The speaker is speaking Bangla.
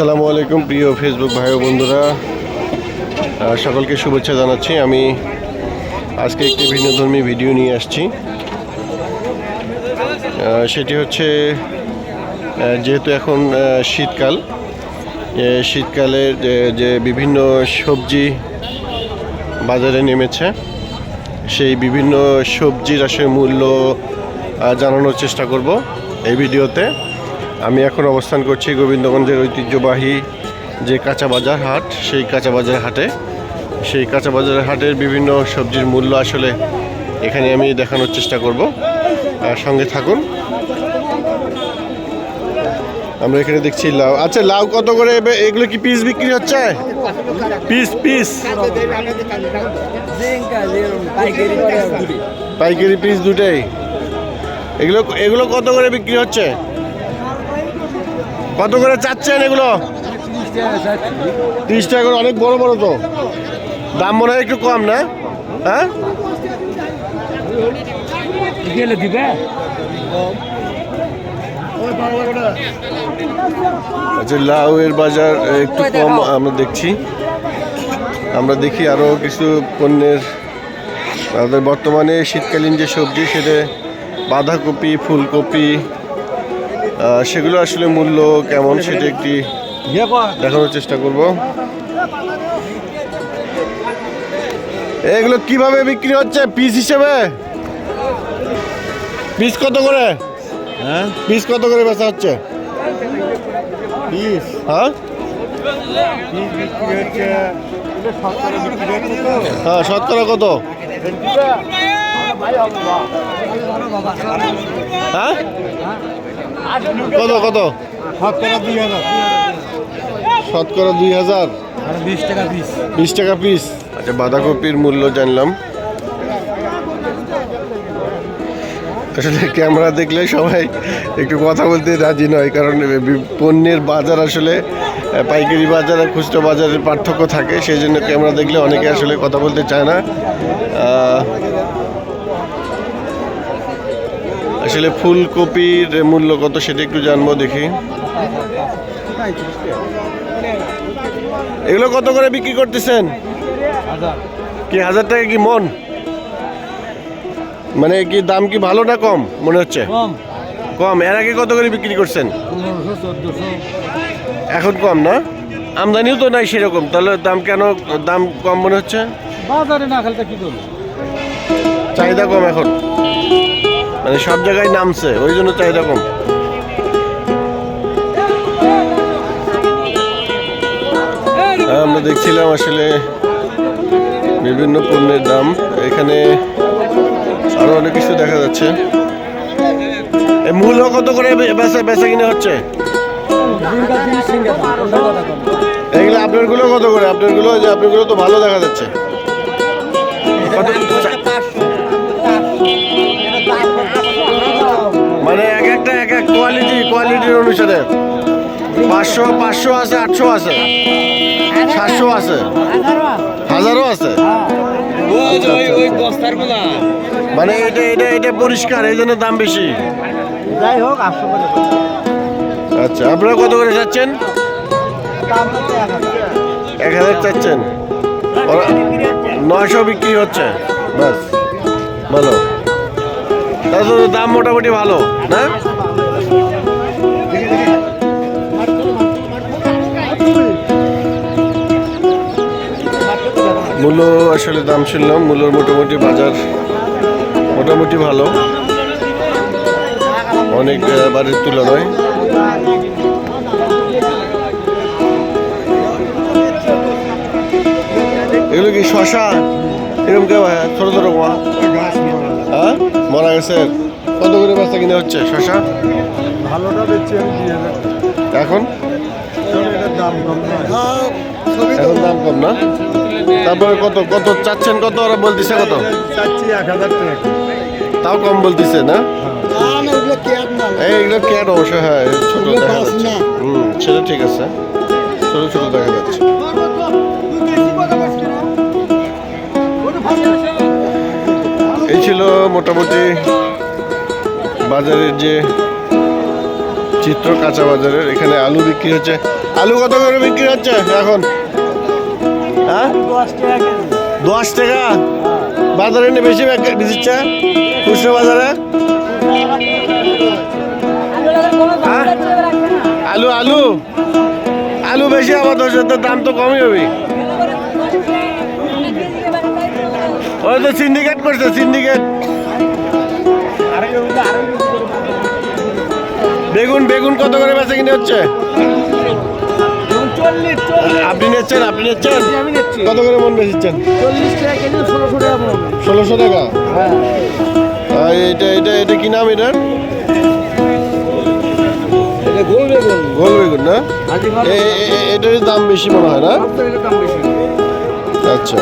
আসসালামু আলাইকুম, প্রিয় ফেসবুক ভাই বন্ধুরা। সকলকে শুভেচ্ছা জানাচ্ছি। আমি আজকে একটি ভিন্নধর্মী ভিডিও নিয়ে আসছি। সেটি হচ্ছে যেহেতু এখন শীতকাল শীতকালে যে যে বিভিন্ন সবজি বাজারে নেমেছে, সেই বিভিন্ন সবজির আসলে মূল্য জানানোর চেষ্টা করব এই ভিডিওতে। আমি এখন অবস্থান করছি গোবিন্দগঞ্জের ঐতিহ্যবাহী যে কাঁচা বাজার হাট সেই কাঁচা বাজার হাটে। সেই কাঁচা বাজার হাটের বিভিন্ন সবজির মূল্য আসলে এখানে আমি দেখানোর চেষ্টা করব। আর সঙ্গে থাকুন। আমরা এখানে দেখছি লাউ। আচ্ছা লাউ কত করে? এবে- এগুলো কি পিস বিক্রি হচ্ছে? Piece piece. পাইকারি পিস দুটাই। এগুলো এগুলো কত করে বিক্রি হচ্ছে? কত করে চাচ্ছেন এগুলো? তিরিশ টাকা করে অনেক বড় বড় তো। দাম মনে হয় একটু কম না? হ্যাঁ? দিবে? আচ্ছা লাউ এর বাজার একটু কম আমরা দেখছি। আমরা দেখি আরও কিছু পণ্যের। আমাদের বর্তমানে শীতকালীন যে সবজি সেটা বাঁধাকপি ফুলকপি সেগুলো আসলে মূল্য কেমন সেটা একটি দেখানোর চেষ্টা করব। এগুলো কীভাবে বিক্রি হচ্ছে পিস হিসেবে? পিস কত করে? হ্যাঁ? পিস কত করে বেচা হচ্ছে? পিস? হ্যাঁ? হ্যাঁ শতকরা কত? হ্যাঁ? কত কত? শতকরা দুই হাজার। হাজার? বিশ টাকা পিস। আচ্ছা বাঁধাকপির মূল্য জানলাম। আসলে ক্যামেরা দেখলে সবাই একটু কথা বলতে রাজি নয় কারণ পণ্যের বাজার আসলে পাইকারি বাজার আর খুচরো বাজারের পার্থক্য থাকে সেই জন্য ক্যামেরা দেখলে অনেকে আসলে কথা বলতে চায় না। আসলে ফুলকপির মূল্য কত সেটা একটু জানব দেখি। এগুলো কত করে বিক্রি করতেছেন? কি হাজার টাকা কি মন? মানে কি দাম কি ভালো না কম মনে হচ্ছে? কম। এর আগে কত করে বিক্রি করছেন? এখন কম না? আমদানিও তো নাই সেরকম তাহলে দাম কেন দাম কম মনে হচ্ছে? বাজারে না খেলতে কি করব? চাহিদা কম এখন। মানে সব জায়গায় নামছে ওই জন্য চাহিদা কম হ্যাঁ, আমরা দেখছিলাম আসলে বিভিন্ন পণ্যের দাম। এখানে আরও অনেক কিছু দেখা যাচ্ছে। মূল্য কত করে বেচা বেচা কিনে হচ্ছে? এগুলো আপনারগুলো কত করে? আপনারগুলো যে আপনারগুলো তো ভালো দেখা যাচ্ছে। কোয়ালিটি কোয়ালিটির অনুসারে। পাঁচশো পাঁচশো আছে আটশো আছে। সাতশো আছে। হাজারও আছে। আচ্ছা, আচ্ছা, আচ্ছা। মানে এটা এটা এটা পরিষ্কার এই জন্য দাম বেশি। যাই হোক আচ্ছা আপনারা কত করে চাচ্ছেন? এক হাজার চাচ্ছেন। নয়শো বিক্রি হচ্ছে। বাস ভালো। তাহলে দাম মোটামুটি ভালো না? মূল্য আসলে দাম শুনলাম মূল্যর মোটামুটি বাজার মোটামুটি ভালো। অনেক বাড়ির তুলনায়। এগুলো কি শশা? এরকম কে ভাই ছোট ছোট কোয়া? হ্যাঁ? মারা গেছে? কত করে বাস্তা কিনে হচ্ছে শশা? ভালোটা বেচছি এখন? এখন দাম কম না? তারপরে কত কত চাচ্ছেন কত? ওরা বলতেছে কত? চাচ্ছি এক হাজার টাকা। তাও কম বলতেছে না? এই এগুলো ক্যাট অবশ্য হ্যাঁ ছোট দেখা যাচ্ছে। না। হুম সেটা ঠিক আছে। ছোট ছোট দেখা যাচ্ছে। এই ছিল মোটামুটি বাজারের যে চিত্র কাঁচা বাজারের। এখানে আলু বিক্রি হচ্ছে। আলু কত করে বিক্রি হচ্ছে এখন? হ্যাঁ? দশ টাকা? বাজারে এনে বেশি বেচিচ্ছে খুচরো বাজারে? হ্যাঁ? আলু আলু? আলু বেশি, আবার দশ দাম তো কমই হবে। ওই তো সিন্ডিকেট করছে সিন্ডিকেট বেগুন বেগুন কত করে বেচা কিনে হচ্ছে? আপনি নিচ্ছেন আপনি নিচ্ছেন? কত করে মন ষোলোশো টাকা হ্যাঁ। এটা এটা এটা কি নাম এটার? গোল বেগুন। গোল বেগুন না? দাম বেশি মনে হয় না? আচ্ছা।